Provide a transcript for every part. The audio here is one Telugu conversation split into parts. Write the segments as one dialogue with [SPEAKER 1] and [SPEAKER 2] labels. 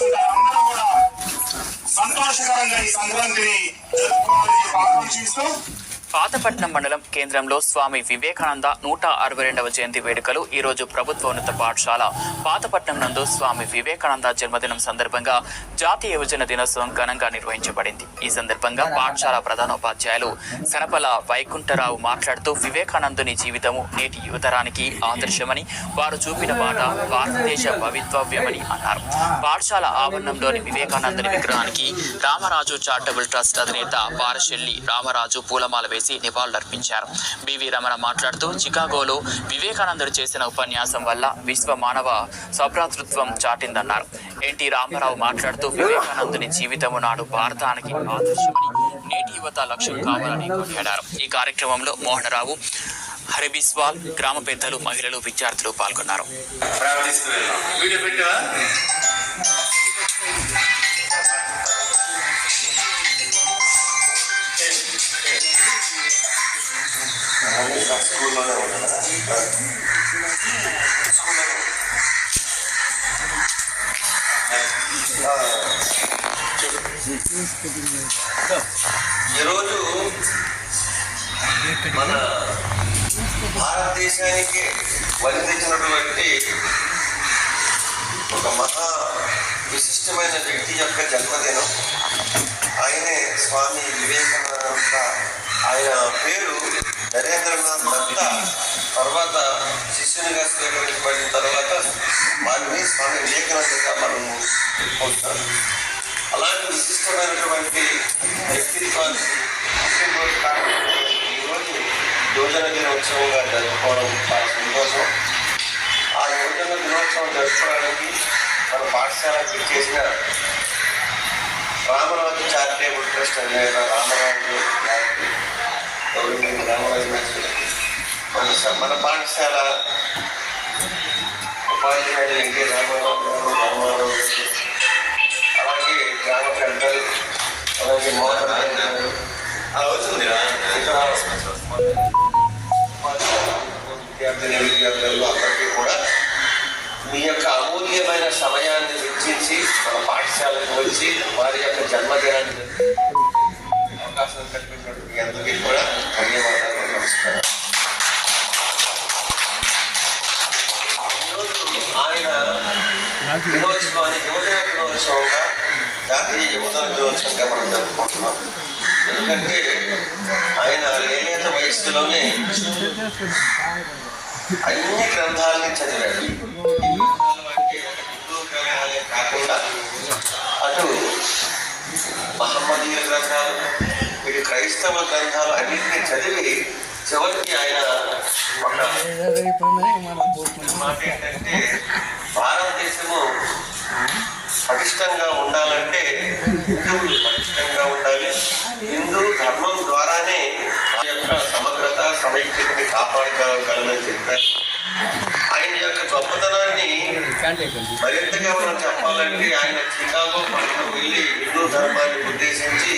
[SPEAKER 1] కూర్చుంటారు కూడా సంతోషకరంగా ఈ సంక్రాంతిని
[SPEAKER 2] పాతపట్నం మండలం కేంద్రంలో స్వామి వివేకానంద నూట అరవై రెండవ జయంతి వేడుకలు ఈ రోజు ప్రభుత్వోన్నత పాఠశాల. పాతపట్నం నందు స్వామి వివేకానంద జన్మదినం సందర్భంగా జాతీయ యువజన దినోత్సవం ఘనంగా నిర్వహించబడింది. ఈ సందర్భంగా పాఠశాల ప్రధానోపాధ్యాయులు సనపల వైకుంఠరావు మాట్లాడుతూ వివేకానందుని జీవితము నేటి యువతరానికి ఆదర్శమని వారు చూపిన బాట భారతదేశ భవిత్వవ్యమని అన్నారు. పాఠశాల ఆవరణంలోని వివేకానందుని విగ్రహానికి రామరాజు చారిటబుల్ ట్రస్ట్ అధినేత పారశెల్లి రామరాజు పూలమాల వేసి నివాళులర్పించారు. బివి రమణ మాట్లాడుతూ చికాగోలో వివేకానందుడు చేసిన ఉపన్యాసం వల్ల విశ్వ మానవ సభ్రాతృత్వం చాటిందన్నారు. ఎన్టీ రామారావు మాట్లాడుతూ వివేకానందుని జీవితము నాడు భారతానికి ఆదర్శమని నేటి యువత లక్ష్యం కావాలని కొనియాడారు ఈ కార్యక్రమంలో మోహనరావు హరిబిస్వాల్ గ్రామ పెద్దలు మహిళలు విద్యార్థులు పాల్గొన్నారు.
[SPEAKER 3] స్కూల్లోనే ఉన్నాడా స్కూల్లోనే ఈరోజు మన భారతదేశానికి వరించినటువంటి ఒక మహా విశిష్టమైన వ్యక్తి యొక్క జన్మదినం. ఆయనే స్వామి వివేకానంద. ఆయన పేరు నరేంద్రనాథ్ దత్త తర్వాత శిష్యునిగా స్వీకరించబడిన తర్వాత వారిని స్వామి వివేకానందగా మనము పొందుతాం అలాంటి విశిష్టమైనటువంటి వ్యక్తిత్వాన్ని ఈరోజు యోజన దినోత్సవంగా జరుపుకోవడం చాలా సంతోషం. ఆ యువజన దినోత్సవం జరుపుకోవడానికి మన పాఠశాలకు చేసిన రామరాజు చారిటేబుల్ ట్రస్ట్ అధినేత రామరాజు గారికి గౌరవనీయులు రామరాజు గారికి మన స- మన పాఠశాల ఉపాధ్యాయుడు ఎన్టీ రామారావు గారు రామారావు గారు అలాగే గ్రామ పెద్దలు అలాగే మోహన్ రావు గారు అవుతుంది విద్యార్థిని విద్యార్థులు అందరికీ కూడా మీ యొక్క అమూల్యమైన సమయాన్ని వెచ్చించి మన పాఠశాలకు వచ్చి వారి యొక్క జన్మదినాన్ని అవకాశం కల్పించినటువంటి మీ అందరికీ కూడా ధన్యవాదాలు నమస్కారం ఆయన దినోత్సవాన్ని యువజన దినోత్సవంగా జాతీయ యువజన దినోత్సవంగా మనం జరుపుకుంటున్నాం ఎందుకంటే ఆయన లేనేత వయస్సులోనే అన్ని గ్రంథాలని చదివాడు హిందూ గ్రంథాలే కాకుండా అటు మహమ్మదీయ గ్రంథాలు ఇటు క్రైస్తవ గ్రంథాలు అన్నింటినీ చదివి చివరికి ఆయన ఒక ఏంటంటే భారతదేశము పటిష్టంగా ఉండాలంటే హిందువులు పటిష్టంగా ఉండాలి. హిందూ ధర్మం ద్వారానే ఆ యొక్క సమగ్రత సమైక్యతని కాపాడుకోగలమని చెప్పారు. ఆయన యొక్క గొప్పతనాన్ని మరింతగా మనం చెప్పాలంటే ఆయన చికాగో పట్టణం వెళ్ళి హిందూ ధర్మాన్ని ఉద్దేశించి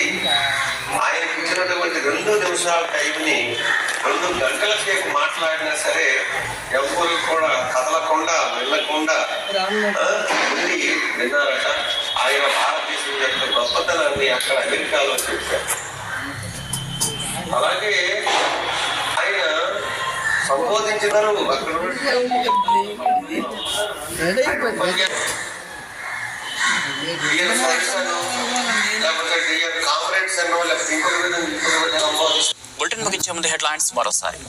[SPEAKER 3] రెండు నిమిషాల టైంని రెండు గంటల సేపు మాట్లాడినా సరే ఎవ్వరు కూడా కదలకుండా వెళ్ళకుండా ఉండి విన్నారట. ఆయన భారతదేశం యొక్క గొప్పతనాన్ని అక్కడ అమెరికాలో చెప్పారు. అలాగే ఆయన సంబోధించినారు అక్కడ
[SPEAKER 2] బులెటిన్ ముగించే ముందు హెడ్లైన్స్ మరోసారి.